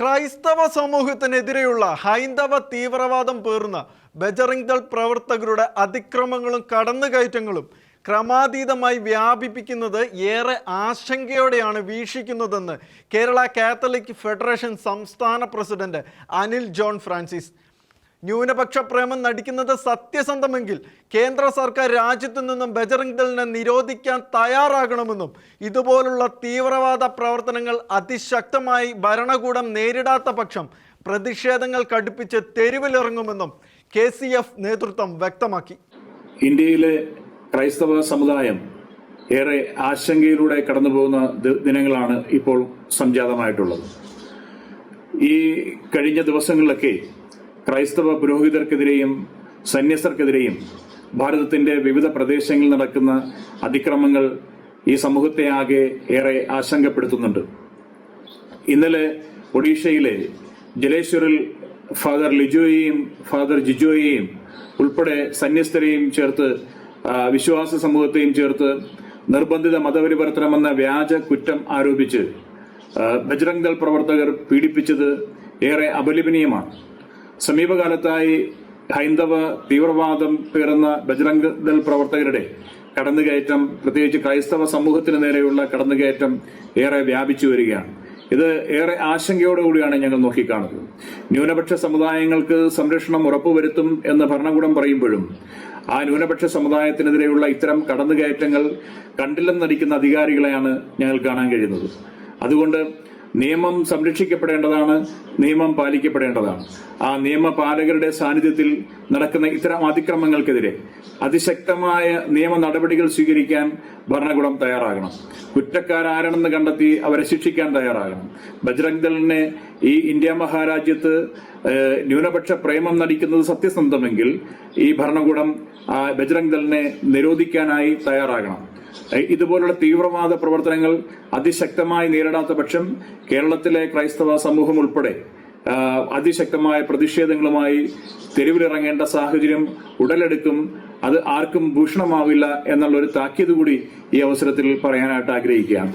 ക്രൈസ്തവ സമൂഹത്തിനെതിരെയുള്ള ഹൈന്ദവ തീവ്രവാദം പേർന്ന ബജറിംഗ് ദൾ പ്രവർത്തകരുടെ അതിക്രമങ്ങളും കടന്നുകയറ്റങ്ങളും ക്രമാതീതമായി വ്യാപിപ്പിക്കുന്നത് ഏറെ ആശങ്കയോടെയാണ് വീക്ഷിക്കുന്നതെന്ന് കേരള കാത്തലിക് ഫെഡറേഷൻ സംസ്ഥാന പ്രസിഡന്റ് അനിൽ ജോൺ ഫ്രാൻസിസ് ന്യൂനപക്ഷ പ്രേമം നടിക്കുന്നത് സത്യസന്ധമെങ്കിൽ കേന്ദ്ര സർക്കാർ രാജ്യത്തു നിന്നും ബജറിംഗ് ദളിനെ നിരോധിക്കാൻ തയ്യാറാകണമെന്നും ഇതുപോലുള്ള തീവ്രവാദ പ്രവർത്തനങ്ങൾ അതിശക്തമായി ഭരണകൂടം നേരിടാത്ത പക്ഷം പ്രതിഷേധങ്ങൾ കടുപ്പിച്ച് തെരുവിലിറങ്ങുമെന്നും കെ സി എഫ് നേതൃത്വം വ്യക്തമാക്കി. ഇന്ത്യയിലെ ക്രൈസ്തവ സമുദായം ഏറെ ആശങ്കയിലൂടെ കടന്നുപോകുന്ന ദിനങ്ങളാണ് ഇപ്പോൾ സംജാതമായിട്ടുള്ളത്. ഈ കഴിഞ്ഞ ദിവസങ്ങളിലൊക്കെ ക്രൈസ്തവ പുരോഹിതർക്കെതിരെയും സന്യസർക്കെതിരെയും ഭാരതത്തിന്റെ വിവിധ പ്രദേശങ്ങളിൽ നടക്കുന്ന അതിക്രമങ്ങൾ ഈ സമൂഹത്തെ ആകെ ഏറെ ആശങ്കപ്പെടുത്തുന്നുണ്ട്. ഇന്നലെ ഒഡീഷയിലെ ജലേശ്വറിൽ ഫാദർ ലിജോയെയും ഫാദർ ജിജോയെയും ഉൾപ്പെടെ സന്യസ്തരെയും ചേർത്ത് വിശ്വാസ സമൂഹത്തെയും ചേർത്ത് നിർബന്ധിത മതപരിവർത്തനമെന്ന വ്യാജ കുറ്റം ആരോപിച്ച് ബജ്രംഗ് ദൾ പ്രവർത്തകർ പീഡിപ്പിച്ചത് ഏറെ അപലപനീയമാണ്. സമീപകാലത്തായി ഹൈന്ദവ തീവ്രവാദം പേറുന്ന ബജ്രംഗ് ദൾ പ്രവർത്തകരുടെ കടന്നുകയറ്റം പ്രത്യേകിച്ച് ക്രൈസ്തവ സമൂഹത്തിന് നേരെയുള്ള കടന്നുകയറ്റം ഏറെ വ്യാപിച്ചു വരികയാണ്. ഇത് ഏറെ ആശങ്കയോടുകൂടിയാണ് ഞങ്ങൾ നോക്കിക്കാണുന്നത്. ന്യൂനപക്ഷ സമുദായങ്ങൾക്ക് സംരക്ഷണം ഉറപ്പുവരുത്തും എന്ന് ഭരണകൂടം പറയുമ്പോഴും ആ ന്യൂനപക്ഷ സമുദായത്തിനെതിരെയുള്ള ഇത്തരം കടന്നുകയറ്റങ്ങൾ കണ്ടില്ലെന്നടിക്കുന്ന അധികാരികളെയാണ് ഞങ്ങൾ കാണാൻ കഴിയുന്നത്. അതുകൊണ്ട് നിയമം സംരക്ഷിക്കപ്പെടേണ്ടതാണ് നിയമം പാലിക്കപ്പെടേണ്ടതാണ്. ആ നിയമപാലകരുടെ സാന്നിധ്യത്തിൽ നടക്കുന്ന ഇത്തരം അതിക്രമങ്ങൾക്കെതിരെ അതിശക്തമായ നിയമ നടപടികൾ സ്വീകരിക്കാൻ ഭരണകൂടം തയ്യാറാകണം. കുറ്റക്കാരാരണെന്ന് കണ്ടെത്തി അവരെ ശിക്ഷിക്കാൻ തയ്യാറാകണം. ബജ്രംഗ് ദളിനെ ഈ ഇന്ത്യ മഹാരാജ്യത്ത് ന്യൂനപക്ഷ പ്രേമം നടിക്കുന്നത് സത്യസന്ധമെങ്കിൽ ഈ ഭരണകൂടം ബജ്രംഗ് ദളിനെ നിരോധിക്കാനായി തയ്യാറാകണം. ഇതുപോലുള്ള തീവ്രവാദ പ്രവർത്തനങ്ങൾ അതിശക്തമായി നേരിടാത്ത പക്ഷം കേരളത്തിലെ ക്രൈസ്തവ സമൂഹം ഉൾപ്പെടെ അതിശക്തമായ പ്രതിഷേധങ്ങളുമായി തെരുവിലിറങ്ങേണ്ട സാഹചര്യം ഉടലെടുക്കും അത് ആർക്കും ഭൂഷണമാവില്ല എന്നുള്ള ഒരു താക്കീത് കൂടി ഈ അവസരത്തിൽ പറയാനായിട്ട് ആഗ്രഹിക്കുകയാണ്.